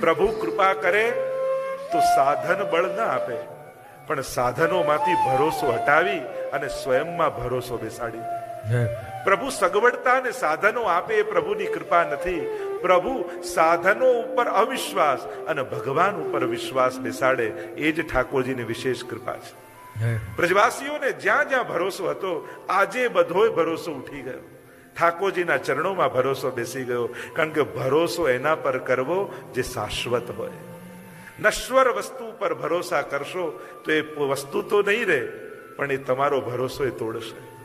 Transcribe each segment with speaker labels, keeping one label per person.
Speaker 1: પ્રભુ કૃપા કરે તો સાધન બળ ના આપે. પણ સાધનોમાંથી ભરોસો હટાવી અને સ્વયંમાં ભરોસો બેસાડી. પ્રભુ સગવડતા અને સાધનો આપે એ પ્રભુની કૃપા નથી. પ્રભુ સાધનો ઉપર અવિશ્વાસ અને ભગવાન ઉપર વિશ્વાસ બેસાડે એ જ ઠાકોરજીની વિશેષ કૃપા છે. પ્રજવાસીઓને જ્યાં જ્યાં ભરોસો હતો આજે બધોય ભરોસો ઉઠી ગયો. ઠાકોરજીના ચરણોમાં ભરોસો બેસી ગયો. કારણ કે ભરોસો એના પર કરવો જે શાશ્વત હોય. નશ્વર વસ્તુ પર ભરોસા કરશો તો એ વસ્તુ તો નહીં રહે, પણ એ તમારો ભરોસો એ તોડશે.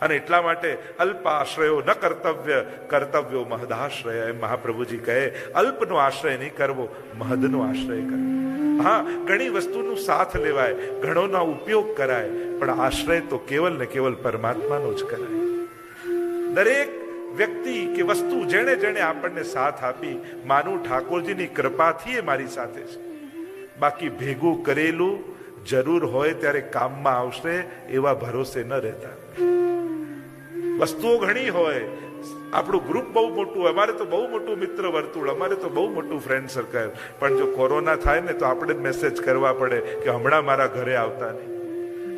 Speaker 1: અને એટલા માટે અલ્પ આશ્રયો ન કર્તવ્ય, કર્તવ્યો મહદાશ્રય. એમ મહાપ્રભુજી કહે, અલ્પનો આશ્રય નહીં કરવો, મહદનો આશ્રય કરવો હા, ઘણી વસ્તુનું સાથ લેવાય, ઘણોના ઉપયોગ કરાય, પણ આશ્રય તો કેવલ ને કેવલ પરમાત્માનો જ કરાય. દરેક વ્યક્તિ કે વસ્તુ જેણે જેણે આપણને સાથ આપી માનું ઠાકોરજીની કૃપાથી એ મારી સાથે છે. બાકી ભેગું કરેલું જરૂર હોય ત્યારે કામમાં આવશે એવા ભરોસે ન રહેતા. વસ્તુઓ ઘણી હોય. આપણું ગ્રુપ બહુ મોટું, અમારે તો બહુ મોટું મિત્ર વર્તુળ, અમારે તો બહુ મોટું ફ્રેન્ડ સર્કલ પણ જો કોરોના થાય ને તો આપણે જ મેસેજ કરવા પડે કે હમણાં મારા ઘરે આવતા નહીં.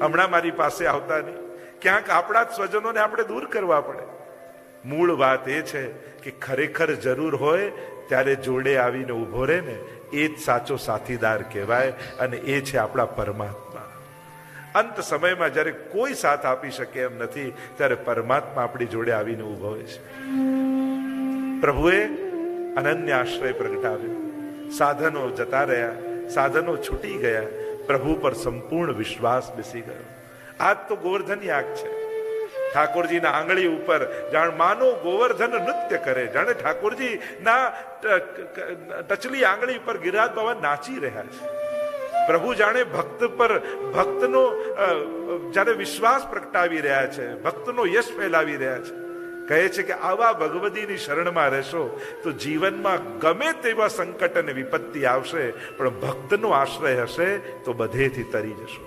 Speaker 1: હમણાં મારી પાસે આવતા નહીં. ક્યાંક આપણા જ સ્વજનોને આપણે દૂર કરવા પડે. મૂળ વાત એ છે કે ખરેખર જરૂર હોય ત્યારે જોડે આવીને ઊભો રહે ને, એ જ સાચો સાથીદાર કહેવાય અને એ છે આપણા પરમાત્મા. અંત સમયમાં જ્યારે કોઈ સાથ આપી શકે એમ નથી, ત્યારે પરમાત્મા આપણી જોડે આવીને ઊભો હોય છે. પ્રભુએ અનન્ય આશ્રય પ્રગટાવ્યો. સાધનો જતા રહ્યા, સાધનો છૂટી ગયા, પ્રભુ પર સંપૂર્ણ વિશ્વાસ બેસી ગયો. આજ તો ગોવર્ધન યાગ છે. ઠાકોરજીના આંગળી ઉપર જાણ માનો ગોવર્ધન નૃત્ય કરે. જાણે ઠાકોરજી ના ટચલી આંગળી ઉપર ગિરિરાજ બાબા નાચી રહ્યા છે. પ્રભુ જાણે ભક્ત પર, ભક્તનો જ્યારે વિશ્વાસ પ્રગટાવી રહ્યા છે, ભક્તનો યશ ફેલાવી રહ્યા છે. કહે છે કે આવા ભગવતીની શરણમાં રહેશો તો જીવનમાં ગમે તેવા સંકટ અને વિપત્તિ આવશે, પણ ભક્તનો આશ્રય હશે તો બધેથી તરી જશો.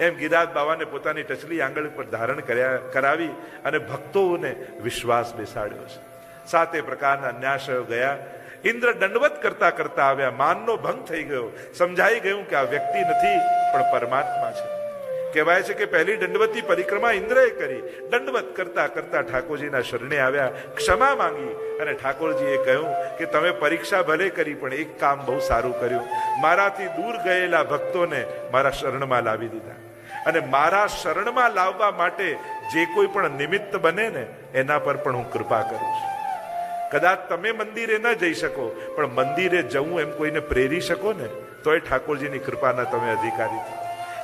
Speaker 1: એમ ગિરાજ બાવાને પોતાની ટચલી આંગળી પર ધારણ કર્યા, કરાવી અને ભક્તોને વિશ્વાસ બેસાડ્યો છે. સાતે પ્રકારના ન્યાસયો ગયા. ઇન્દ્ર દંડવત કરતા કરતા આવ્યા. માનનો ભંગ થઈ ગયો. સમજાઈ ગયું કે આ વ્યક્તિ નથી, પણ પરમાત્મા છે. કહેવાય છે કે પહેલી દંડવતી પરિક્રમા ઇન્દ્રએ કરી. દંડવત કરતા કરતા ઠાકોરજીના શરણે આવ્યા, ક્ષમા માંગી અને ઠાકોરજીએ કહ્યું કે તમે પરીક્ષા ભલે કરી, પણ એક કામ બહુ સારું કર્યું. મારાથી દૂર ગયેલા ભક્તોને મારા શરણમાં લાવી દીધા. અને મારા શરણમાં લાવવા માટે જે કોઈ પણ નિમિત્ત બને ને, એના પર પણ હું કૃપા કરું છું. કદાચ તમે મંદિરે ન જઈ શકો, પણ મંદિરે જવું એમ કોઈને પ્રેરી શકો ને તો એ ઠાકોરજીની કૃપાના તમે અધિકારી થો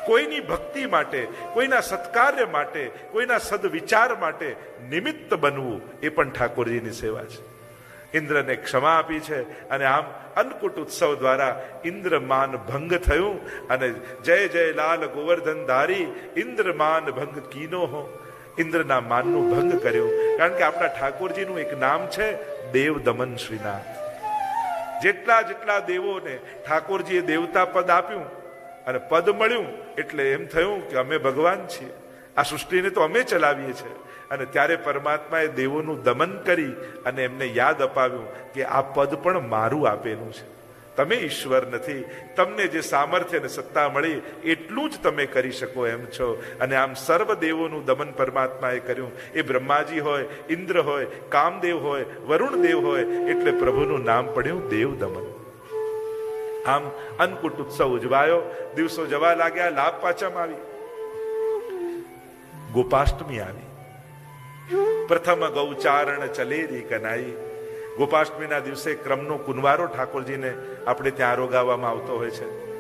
Speaker 1: કોઈની ભક્તિ માટે, કોઈના સત્કાર્ય માટે, કોઈના સદવિચાર માટે નિમિત્ત બનવું એ પણ ઠાકોરજીની સેવા છે. ઇન્દ્રને ક્ષમા આપી છે અને આમ અન્નકૂટ ઉત્સવ દ્વારા ઇન્દ્રમાન ભંગ થયું અને જય જય લાલ ગોવર્ધન ધારી ઇન્દ્રમાન ભંગ કીનો હો. ઇન્દ્રના માનનું ભંગ કર્યું. કારણ કે આપણા ઠાકોરજીનું એક નામ છે દેવ દમન શ્રીનાથ. જેટલા જેટલા દેવોને ઠાકોરજીએ દેવતા પદ આપ્યું અને પદ મળ્યું એટલે એમ થયું કે અમે ભગવાન છીએ. આ સૃષ્ટિને તો અમે ચલાવીએ છીએ. અને ત્યારે પરમાત્માએ દેવોનું દમન કરી અને એમને યાદ અપાવ્યું કે આ પદ પણ મારું આપેલું છે. તમે ઈશ્વર નથી. તમને જે સામર્થ્ય અને સત્તા મળી એટલું જ તમે કરી શકો એમ છો. અને આમ સર્વ દેવોનું દમન પરમાત્માએ કર્યું. એ બ્રહ્માજી હોય, ઇન્દ્ર હોય, કામદેવ હોય, વરુણ દેવ હોય, એટલે પ્રભુનું નામ પડ્યું દેવ દમન. આમ અન્નકૂટ ઉત્સવ ઉજવાયો. દિવસો જવા લાગ્યા, લાભ પાચમ આવી. ગોપાષ્ટમી આવી. પ્રથમ ગૌચારણ ચલેરી કનાઈ. ગોપાષ્ટમીના દિવસે ક્રમનો કુંવારો ઠાકોરજીને આપણે ત્યાં આરોગાવવામાં આવતો હોય છે.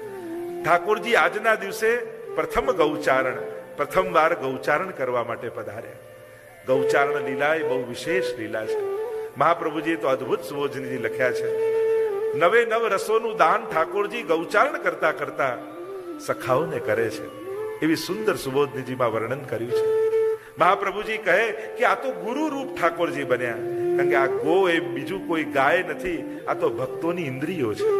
Speaker 1: ઠાકોરજી આજના દિવસે પ્રથમ ગૌચારણ પ્રથમ વાર ગૌચારણ કરવા માટે પધાર્યા. ગૌચારણ લીલા એ બહુ વિશેષ લીલા છે. મહાપ્રભુજીએ તો અદ્ભુત સુબોધનીજી લખ્યા છે. નવે નવ રસોનું દાન ઠાકોરજી ગૌચારણ કરતા કરતા સખાઓને કરે છે. એવી સુંદર સુબોધનીજીમાં વર્ણન કર્યું છે. મહાપ્રભુજી કહે કે આ તો ગુરુ રૂપ ઠાકોરજી બન્યા. કારણ કે આ ગો એ બીજું કોઈ ગાય નથી, આ તો ભક્તોની ઇન્દ્રિયો છે.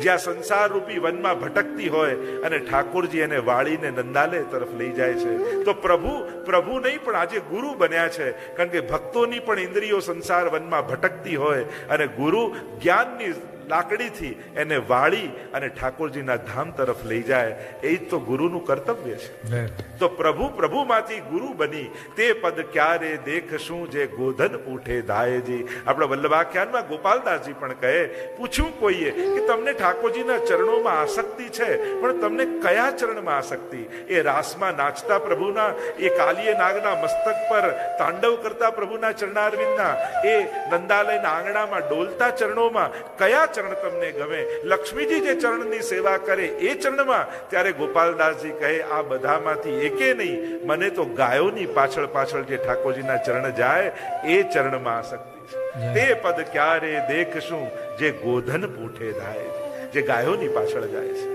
Speaker 1: જ્યાં સંસાર રૂપી વનમાં ભટકતી હોય અને ઠાકોરજી એને વાળીને નંદાલે તરફ લઈ જાય છે. તો પ્રભુ પ્રભુ નહીં, પણ આજે ગુરુ બન્યા છે. કારણ કે ભક્તોની પણ ઇન્દ્રિયો સંસાર વનમાં ભટકતી હોય અને ગુરુ જ્ઞાનની લાકડીથી એને વાળી અને ઠાકોરજીના ધામ તરફ લઈ જાય એ જ તો ગુરુનું કર્તવ્ય છે. તો પ્રભુ પ્રભુમાંથી ગુરુ બની તે પદ ક્યારે દેખશું જે ગોધન ઉઠે ધાયજી આપણા વલ્લભાખ્યાનમાં ગોપાલદાસજી પણ કહે પૂછ્યું કોઈએ કે તમને ઠાકોરજીના ચરણોમાં આસક્તિ છે? પણ તમને કયા ચરણમાં આસક્તિ? એ રાસમાં નાચતા પ્રભુના એ કાલીય નાગના મસ્તક પર તાંડવ કરતા પ્રભુના ચરણારવિંદના એ નંદાલયના આંગણામાં ડોલતા ચરણોમાં કયા ચરણ તમને ગમે. લક્ષ્મીજી જે ચરણની સેવા કરે એ ચરણમાં ત્યારે ગોપાલદાસજી કહે આ બધામાંથી એકે નહીં. મને તો ગાયોની પાછળ પાછળ જે ઠાકોરજીના ચરણ જાય એ ચરણમાં આસક્તિ છે. તે પદ ક્યારે દેખશું? જે ગોધન પૂઠે થાય જે ગાયોની પાછળ જાય છે.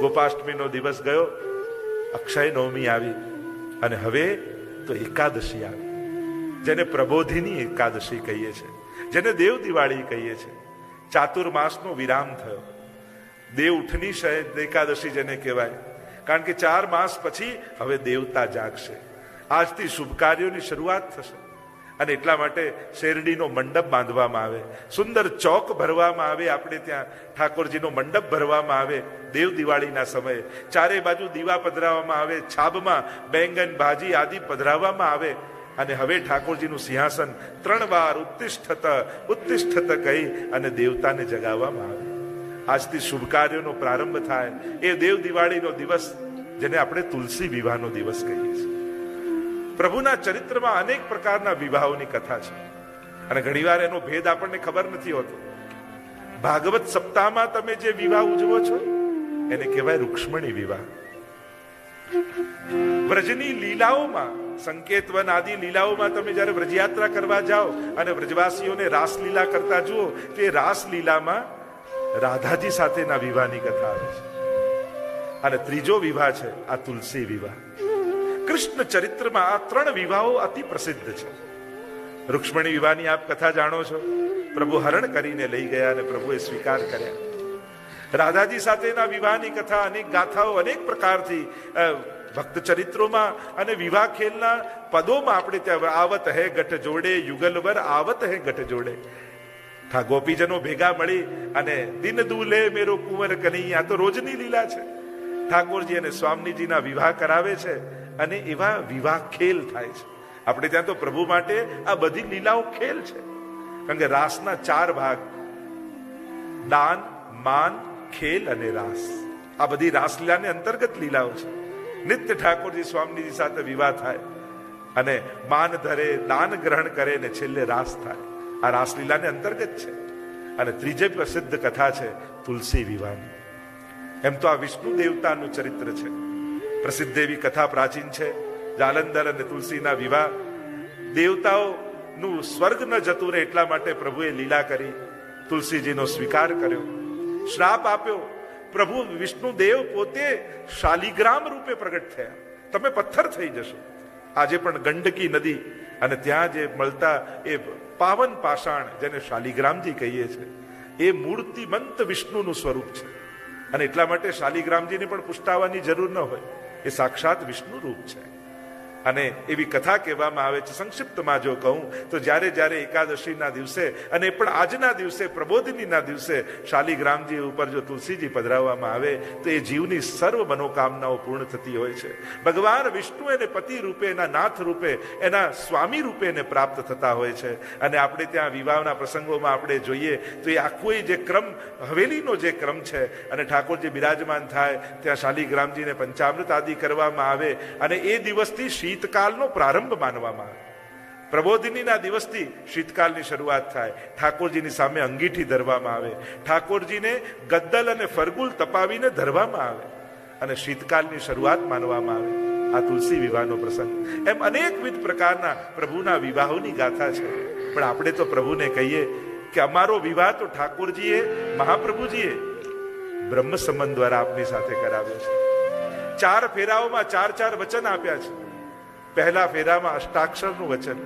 Speaker 1: ગોપાષ્ટમીનો દિવસ ગયો અક્ષય નવમી આવી અને હવે તો એકાદશી આવી જેને પ્રબોધિની એકાદશી કહીએ છીએ જેને દેવ દિવાળી કહીએ છીએ ચાતુર્માસનો વિરામ થયો. દેવ શયન એકાદશી જેને કહેવાય. કારણ કે ચાર માસ પછી હવે દેવતા જાગશે. આજથી શુભ કાર્યોની શરૂઆત થશે. અને એટલા માટે શેરડીનો મંડપ બાંધવામાં આવે. સુંદર ચોક ભરવામાં આવે આપણે ત્યાં. ઠાકોરજીનો મંડપ ભરવામાં આવે દેવ દિવાળીના સમયે. ચારે બાજુ દીવા પધરાવવામાં આવે, છાબમાં બેંગન, ભાજી આદિ પધરાવવામાં આવે. અને હવે ઠાકોરજીનું સિંહાસન ત્રણ વાર ઉત્તિષ્ઠત ઉત્તિષ્ઠત કહી અને દેવતાને જગાવવામાં આવે. આજથી શુભ કાર્યોનો પ્રારંભ થાય. એ દેવ દિવાળીનો દિવસ જેને આપણે તુલસી વિવાહનો દિવસ કહીએ છીએ. પ્રભુના ચરિત્રમાં અનેક પ્રકારના વિવાહોની કથા છે. અને ઘણીવાર એનો ભેદ આપણને ખબર નથી હોતો. ભાગવત સપ્તાહમાં તમે જે વિવાહ ઉજવો છો, એને કહેવાય રૂક્ષ્મણી વિવાહ. વ્રજની લીલાઓમાં સંકેતવન આદિ લીલાઓમાં તમે જ્યારે વ્રજયાત્રા કરવા જાઓ અને વ્રજવાસીઓને રાસલીલા કરતા જુઓ, તે રાસલીલામાં રાધાજી સાથેના વિવાહની કથા આવે છે. અને ત્રીજો વિવાહ છે, આ તુલસી વિવાહ. કૃષ્ણ ચરિત્રમાં આ ત્રણ વિવાહો અતિ પ્રસિદ્ધ છે. રૂક્ષ્મણી વિવાહની આપ કથા જાણો છો? પ્રભુ હરણ કરીને લઈ ગયા અને પ્રભુએ સ્વીકાર કર્યા. રાધાજી સાથેના વિવાહની કથા અનેક ગાથાઓ અનેક પ્રકારથી ભક્ત ચરિત્રોમાં અને વિવાહ ખેલના પદોમાં આપણે ત્યાં આવત હે ગઠ જોડે, યુગલવર આવત હે ગઠ જોડે. થા ગોપીજનો ભેગા મળી અને દિન દુલે મેરો કુંવર કનૈયા તો રોજની લીલા છે. ઠાકોરજી અને સ્વામીજીના વિવાહ કરાવે છે અને એવા વિવાહ ખેલ થાય છે. આપણે ત્યાં તો પ્રભુ માટે આ બધી લીલાઓ ખેલ છે. કારણ કે રાસના ચાર ભાગ, દાન, માન ખેલ અને રાસ. આ બધી રાસલીલાને અંતર્ગત લીલાઓ છે. નિત્ય ઠાકોરજી સ્વામીજી સાથે વિવાહ થાય અને માન ધરે, દાન ગ્રહણ કરે ને છેલ્લે રાસ થાય. આ રાસલીલાને અંતર્ગત છે. અને ત્રીજે પ્રસિદ્ધ કથા છે તુલસી વિવાહની એમ તો આ વિષ્ણુ દેવતાનું ચરિત્ર છે. પ્રસિદ્ધ એવી કથા પ્રાચીન છે. જાલંધર અને તુલસીના વિવાહ. દેવતાઓનું સ્વર્ગ ન જતું રહે એટલા માટે પ્રભુએ લીલા કરી, તુલસીજીનો સ્વીકાર કર્યો. શ્રાપ આપ્યો. પ્રભુ વિષ્ણુ દેવ પોતે શાલિગ્રામ રૂપે પ્રગટ થયા. તમે પથ્થર થઈ જશો. આજે પણ ગંડકી નદી અને ત્યાં જે મળતા એ પાવન પાષાણ જેને શાલિગ્રામજી કહીએ છીએ એ મૂર્તિમંત વિષ્ણુનું સ્વરૂપ છે. અને એટલા માટે શાલિગ્રામજીને પણ પુષ્ટાવાની જરૂર ન હોય. એ સાક્ષાત વિષ્ણુ રૂપ છે. અને એવી કથા કહેવામાં આવે છે. સંક્ષિપ્તમાં જો કહું, તો જ્યારે જ્યારે એકાદશીના દિવસે અને પણ આજના દિવસે, પ્રબોધિનીના દિવસે શાલિગ્રામજી ઉપર જો તુલસીજી પધરાવવામાં આવે, તો એ જીવની સર્વ મનોકામનાઓ પૂર્ણ થતી હોય છે. ભગવાન વિષ્ણુ એને પતિ રૂપે, એના નાથ રૂપે, એના સ્વામી રૂપે એને પ્રાપ્ત થતા હોય છે. અને આપણે ત્યાં વિવાહના પ્રસંગોમાં આપણે જોઈએ, તો એ આખો એ જે ક્રમ, હવેલીનો જે ક્રમ છે, અને ઠાકોરજી બિરાજમાન થાય, ત્યાં શાલિગ્રામજીને પંચામૃત આદિ કરવામાં આવે, અને એ દિવસથી શીતકાલનો પ્રારંભ માનવામાં આવે. પ્રબોધિનીના દિવસથી શીતકાલની શરૂઆત થાય. ઠાકોરજીની સામે અંગીઠી ધરવામાં આવે. ઠાકોરજીને ગદ્દલ અને ફરગુલ તપાવીને ધરવામાં આવે. અને શીતકાલની શરૂઆત માનવામાં આવે. આ તુલસી વિવાહનો પ્રસંગ. એમ અનેકવિધ પ્રકારના પ્રભુના વિવાહોની ગાથા છે. પણ આપણે તો પ્રભુને કહીએ કે અમારો વિવાહ તો ઠાકોરજીએ, મહાપ્રભુજીએ બ્રહ્મ સંબંધ દ્વારા આપની સાથે કરાવ્યો છે. ચાર ફેરાઓમાં ચાર ચાર વચન આપ્યા છે. પહેલા ફેરામાં અષ્ટાક્ષરનું વચન.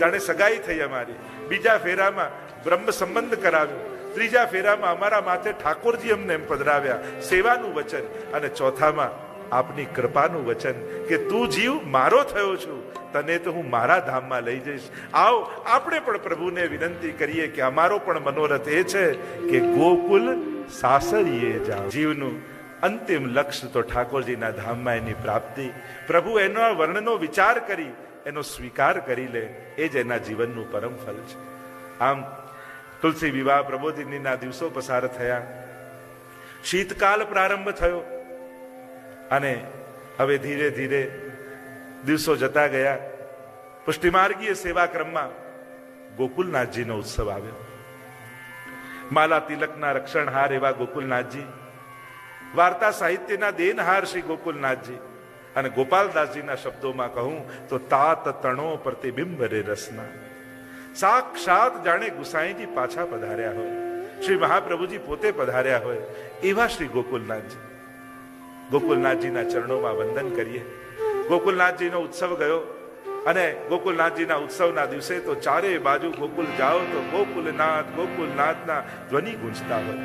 Speaker 1: જાણે સગાઈ થઈ અમારી. બીજા ફેરામાં બ્રહ્મ સંબંધ કરાવ્યો. ત્રીજા ફેરામાં અમારા માથે ઠાકોરજી અમને એમ પધરાવ્યા. સેવાનું વચન અને ચોથામાં આપની કૃપાનું વચન કે તું જીવ મારો થયો છું. તને તો હું મારા ધામમાં લઈ જઈશ. આવો, આપણે પણ પ્રભુને વિનંતી કરીએ કે અમારો પણ મનોરથ એ છે કે ગોકુલ સાસરીએ જાઓ. જીવનું અંતિમ લક્ષ્ય તો ઠાકોરજીના ધામમાં એની પ્રાપ્તિ. પ્રભુ એના વર્ણનો વિચાર કરી, એનો સ્વીકાર કરી લે. એ જ એના જીવનનું પરમ ફલ છે. આમ, તુલસી વિવાહ પ્રબોધિનીના દિવસો પસાર થયા. શીતકાલ પ્રારંભ થયો. અને હવે ધીરે ધીરે દિવસો જતા ગયા. પુષ્ટિમાર્ગીય સેવા ક્રમમાં ગોકુલનાથજીનો ઉત્સવ આવ્યો. માલા તિલકના રક્ષણહાર એવા ગોકુલનાથજી વાર્તા સાહિત્યના દેનહાર શ્રી ગોકુલનાથજી. અને ગોપાલદાસજીના શબ્દોમાં કહું તો તાત તણો પ્રતિબિંબ રે રસના. સાક્ષાત જાણે ગુસાઈજી પાછા પધાર્યા હોય. શ્રી મહાપ્રભુજી પોતે પધાર્યા હોય એવા શ્રી ગોકુલનાથજી. ગોકુલનાથજીના ચરણોમાં વંદન કરીએ. ગોકુલનાથજીનો ઉત્સવ ગયો. અને ગોકુલનાથજીના ઉત્સવના દિવસે તો ચારે બાજુ ગોકુલ જાઓ તો ગોકુલનાથ, ગોકુલનાથના ધ્વનિ ગુંજતા હોય.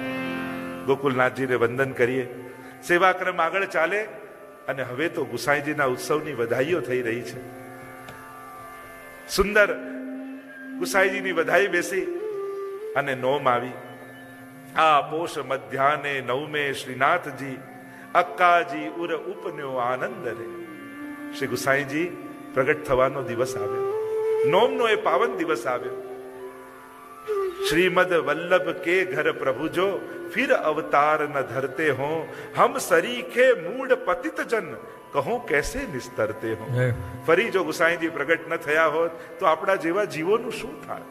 Speaker 1: ગોકુલનાથજીને વંદન કરીએ. સેવાક્રમ આગળ ચાલે અને હવે તો ગુસાઈજીના ઉત્સવની વધાઈઓ થઈ રહી છે. સુંદર ગુસાઈજીની વધાઈ બેસી અને નોમ આવી. આ પોષ મધ્યાને નવમે શ્રીનાથજી, અક્કાજી ઉર ઉપન્યો આનંદ રે. શ્રી ગુસાઈજી પ્રગટ થવાનો દિવસ આવ્યો. નોમનો એ પાવન દિવસ આવ્યો. श्रीमद वल्लभ के घर प्रभु जो फिर अवतार न धरते हो हम सरीखे मूड पतित जन કહો કેસે નિસ્તરતે હો ફરી જો ગુસાઈજી પ્રગટ ન થયા હોત તો આપણા જેવા જીવોનું શું થાય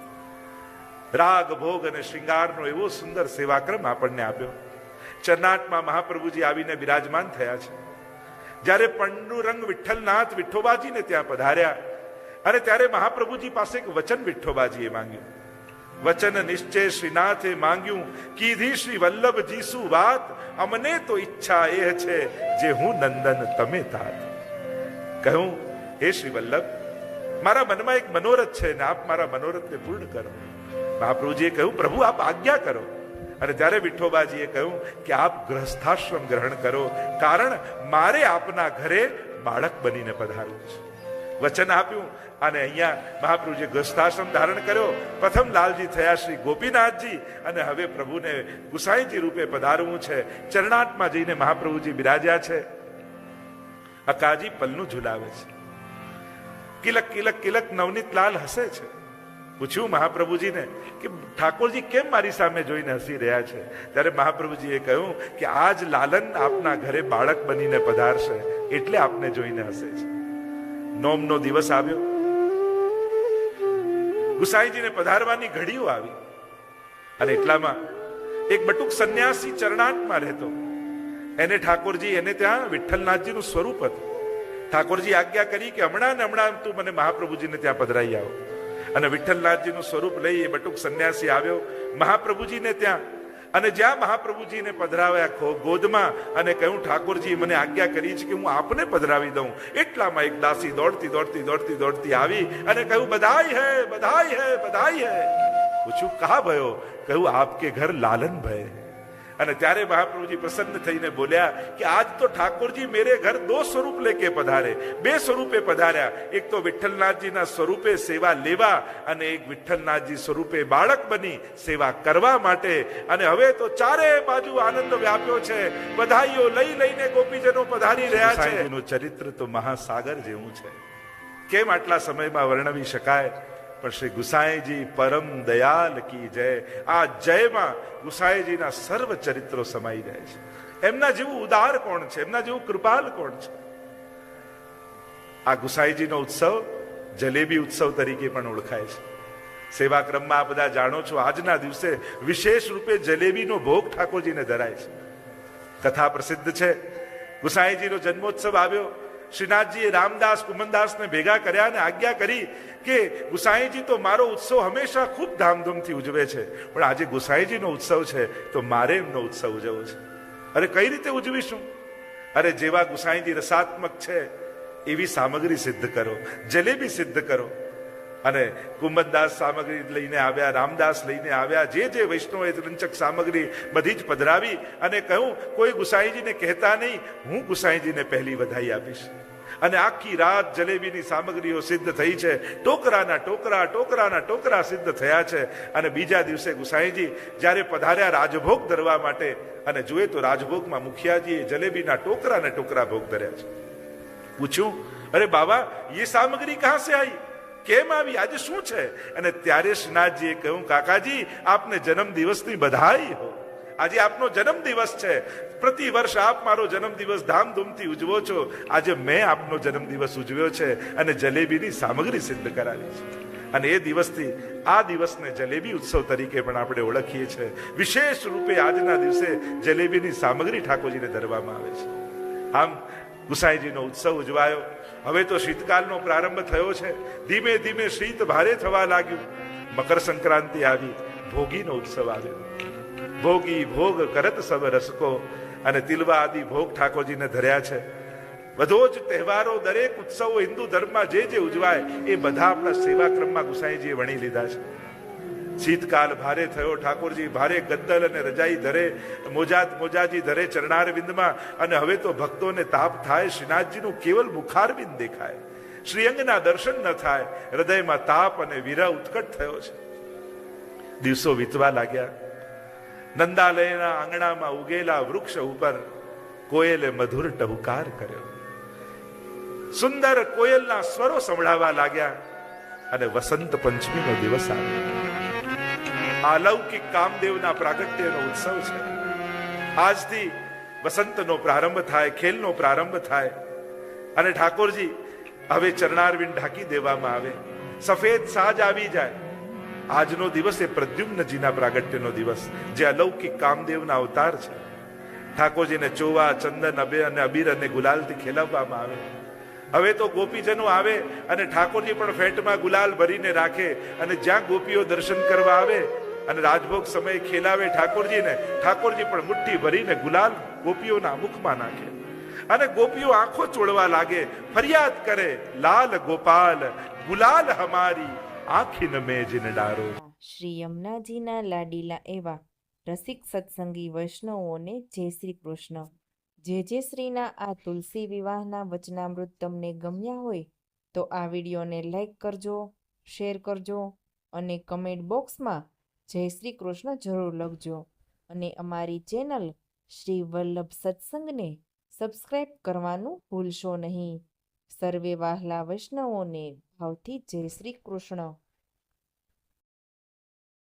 Speaker 1: રાગ ભોગ અને શૃંગારનો એવો સુંદર સેવાક્રમ આપણને આપ્યો ચરનાટમાં મહાપ્રભુજી આવીને બિરાજમાન થયા છે જ્યારે પંડુરંગ વિઠ્ઠલનાથ વિઠ્ઠોબાજીને ત્યાં પધાર્યા અને ત્યારે મહાપ્રભુજી પાસે એક વચન વિઠ્ઠોબાજીએ માંગ્યું વચન નિશ્ચય શ્રીનાથે માંગ્યું, કીધી શ્રી વલ્લભજી શું વાત, અમને તો ઈચ્છા એ છે જે હું નંદન તમે તાત કહ્યું, હે શ્રી વલ્લભ, મારા મનમાં એક મનોરથ છે ને આપ મારા મનોરથને પૂર્ણ કરો. મહાપ્રભુજીએ કહ્યું, પ્રભુ, આપ આજ્ઞા કરો. અને ત્યારે વિઠ્ઠોબાજીએ કહ્યું કે, આપ ગ્રહસ્થાશ્રમ ગ્રહણ કરો, કારણ મારે આપના ઘરે બાળક બનીને પધારવું છે. વચન આપ્યું અને અહીંયા મહાપ્રભુજી ગ્રસ્તાશ્રમ ધારણ કર્યો, પ્રથમ લાલજી થયા શ્રી ગોપીનાથજી અને હવે પ્રભુને ગુસાઈજી રૂપે પધારવું છે. ચરણાટમાં જઈને મહાપ્રભુજી બિરાજ્યા છે. અકાજી પલ્લું ઝુલાવે છે. કિલક કિલક કિલક નવનીત લાલ હસે છે. પૂછ્યું મહાપ્રભુજીને કે ઠાકોરજી કેમ મારી સામે જોઈને હસી રહ્યા છે? ત્યારે મહાપ્રભુજીએ કહ્યું કે આજ લાલન આપના ઘરે બાળક બનીને પધારશે, એટલે આપને જોઈને હસે છે. નોમનો દિવસ આવ્યો. ગુસાઈજીને પધારવાની ઘડીઓ આવી. અને એટલામાં એક બટુક સંન્યાસી ચરણાટમાં રહેતો. એને ઠાકોરજી, એને ત્યાં વિઠ્ઠલનાથજીનું સ્વરૂપ હતું. ઠાકોરજી આજ્ઞા કરી કે હમણાં ને હમણાં તું મને મહાપ્રભુજીને ત્યાં પધરાઈ આવો. અને વિઠ્ઠલનાથજીનું સ્વરૂપ લઈ એ બટુક સંન્યાસી આવ્યો. મહાપ્રભુજીને ત્યાં અને જ્યાં મહાપ્રભુજીને પધરાવ્યા ખો ગોદમાં અને કહ્યું, ઠાકોરજી, મને આજ્ઞા કરી છે કે હું આપને પધરાવી દઉં. એટલામાં એક દાસી દોડતી દોડતી દોડતી દોડતી આવી અને કહ્યું બધાઈ હે બધાઈ હે બધાઈ હે. પૂછ્યું કહા ભયો? કહ્યું, આપકે ઘર લાલન ભય અને ત્યારે મહાપ્રભુજી પ્રસન્ન થઈને બોલ્યા કે આજ તો ઠાકોરજી મેરે ઘર દો સ્વરૂપ લેકે પધારે. બે સ્વરૂપે પધાર્યા. એક તો વિઠ્ઠલનાથજીના સ્વરૂપે સેવા લેવા અને એક વિઠ્ઠલનાથજી સ્વરૂપે બાળક બની સેવા કરવા માટે. અને હવે તો ચારે બાજુ આનંદ વ્યાપ્યો છે. બધાઈઓ લઈ લઈને ગોપીજનો પધારી રહ્યા છે. એનું ચરિત્ર તો મહાસાગર જેવું છે. કેમ આટલા સમયમાં વર્ણવી શકાય? પણ શ્રી ગુસાઈજી પરમ દયાલ કી જય. આ જયમાં ગુસાઈજીના સર્વ ચરિત્રો સમાઈ જાય છે. એમના જેવું ઉદાર કોણ છે? એમના જેવું કૃપાલ કોણ છે? આ ગુસાઈજીનો ઉત્સવ જલેબી ઉત્સવ તરીકે પણ ઓળખાય છે. સેવાક્રમમાં આ બધા જાણો છો, આજના દિવસે વિશેષ રૂપે જલેબીનો ભોગ ઠાકોરજીને ધરાય છે. કથા પ્રસિદ્ધ છે. ગુસાઈજીનો જન્મોત્સવ આવ્યો. શ્રીનાથજીએ રામદાસ, કુમનદાસને ભેગા કર્યા અને આજ્ઞા કરી કે ગુસાઈજી તો મારો ઉત્સવ હંમેશા ખૂબ ધામધૂમથી ઉજવે છે. પણ આજે ગુસાઈજીનો ઉત્સવ છે તો મારે એમનો ઉત્સવ ઉજવવો છે. અરે કઈ રીતે ઉજવીશું? અરે જેવા ગુસાઈજી રસાત્મક છે, એવી સામગ્રી સિદ્ધ કરો, જલેબી સિદ્ધ કરો. અને કુંભદાસ સામગ્રી લઈને આવ્યા, રામદાસ લઈને આવ્યા, જે જે વૈષ્ણવે રંચક સામગ્રી બધી જ પધરાવી અને કહ્યું, કોઈ ગુસાઈજીને કહેતા નહીં, હું ગુસાઈજીને પહેલી વધાઈ આપીશ. અને આખી રાત જલેબીની સામગ્રીઓ સિદ્ધ થઈ છે. ટોકરાના ટોકરા ટોકરાના ટોકરા સિદ્ધ થયા છે. અને બીજા દિવસે ગુસાઈજી જ્યારે પધાર્યા રાજભોગ ધરવા માટે, અને જોઈએ તો રાજભોગમાં મુખિયાજીએ જલેબીના ટોકરાને ટોકરા ભોગ ધર્યા છે. પૂછ્યું, અરે બાબા એ સામગ્રી કહા સે આવી કેમ આવી? આજે શું છે? અને ત્યારે શ્રીનાથજીએ કહ્યું, કાકાજી, આપને જન્મદિવસની બધાઈ હોય આજે આપનો જન્મ દિવસ છે. પ્રતિ વર્ષ આપ મારો જન્મ દિવસ ધામધૂમથી ઉજવો છો. આજે મેં આપનો જન્મ દિવસ ઉજવ્યો છે અને જલેબીની સામગ્રી સિદ્ધ કરાવી છે. અને એ દિવસથી આ દિવસને જલેબી ઉત્સવ તરીકે પણ આપણે ઓળખીએ છીએ. વિશેષ રૂપે આજના દિવસે જલેબીની સામગ્રી ઠાકોરજીને ધરવામાં આવે છે. આમ, ગુસાઈજીનો ઉત્સવ ઉજવાયો. હવે તો શીતકાલનો પ્રારંભ થયો છે. ધીમે ધીમે શીત ભારે થવા લાગ્યું. મકર સંક્રાંતિ આવી. ભોગીનો ઉત્સવ આવ્યો. ભોગી ભોગ કરત સબ રસકો અને તિલવા આદિ ભોગ ઠાકોરજીને ધર્યા છે. બધો જ તહેવારો દરેક ઉત્સવો હિન્દુ ધર્મમાં જે જે ઉજવાય એ બધા આપણા સેવાક્રમમાં ગુસાઈજીએ વણી લીધા છે. શીતકાલ ભારે થયો ઠાકોરજી, ભારે ગદ્દલ અને રજાઈ ધરે, મોજાત મોજાજી ધરે ચરણારવિંદમાં અને હવે તો ભક્તોને તાપ થાય, શ્રીનાથજીનું કેવલ મુખારવિંદ દેખાય. શ્રીઅંગના દર્શન ન થાય, હૃદયમાં તાપ અને વીરા ઉત્કટ થયો છે. દિવસો વીતવા લાગ્યા. નંદાલયના આંગણામાં ઉગેલા વૃક્ષ ઉપર કોયલે મધુર ટહુકાર કર્યો. સુંદર કોયલના સ્વરો સંભળાવા લાગ્યા અને વસંત પંચમીનો દિવસ આવ્યો. અલૌકિક કામદેવના પ્રાગટ્યનો ઉત્સવ છે. આજથી વસંતનો પ્રારંભ થાય, ખેલનો પ્રારંભ થાય અને ઠાકોરજી હવે ચરણારવિંદ ઢાંકી દેવામાં આવે. સફેદ સાજ આવી જાય. આજનો દિવસ એ પ્રદ્યુમ્નજીના પ્રાગટ્યનો દિવસ, જે અલૌકિક કામદેવના અવતાર છે. ઠાકોરજીને ચોવા, ચંદન અબે અને અબીર અને ગુલાલથી ખેલાવવામાં આવે. હવે તો ગોપીજનો આવે અને ઠાકોરજી પણ ફેટમાં ગુલાલ ભરીને રાખે અને જ્યાં ગોપીઓ દર્શન કરવા આવે અને રાજભોગ સમયે ખેલાવે ઠાકોરજીને, ઠાકોરજી પણ મુઠ્ઠી ભરીને ગુલાલ ગોપીઓના મુખમાં નાખે. અને ગોપીઓ આંખો ચોળવા લાગે, ફરિયાદ કરે, લાલ ગોપાલ, ગુલાલ હમારી આખીન મેં જીન ડારો.
Speaker 2: શ્રી યમુનાજીના લાડીલા એવા રસિક સત્સંગી વૈષ્ણવોને જય શ્રી કૃષ્ણ. જે જે શ્રીના આ તુલસી વિવાહના વચનામૃત તમને ગમ્યા હોય તો આ વિડીયોને લાઈક કરજો, શેર કરજો અને કમેન્ટ બોક્સમાં જય શ્રી કૃષ્ણ જરૂર લખજો. અને અમારી ચેનલ શ્રી વલ્લભ સત્સંગને સબસ્ક્રાઈબ કરવાનું ભૂલશો નહીં. સર્વે વાહલા વૈષ્ણવોને ભાવથી જય શ્રી કૃષ્ણ.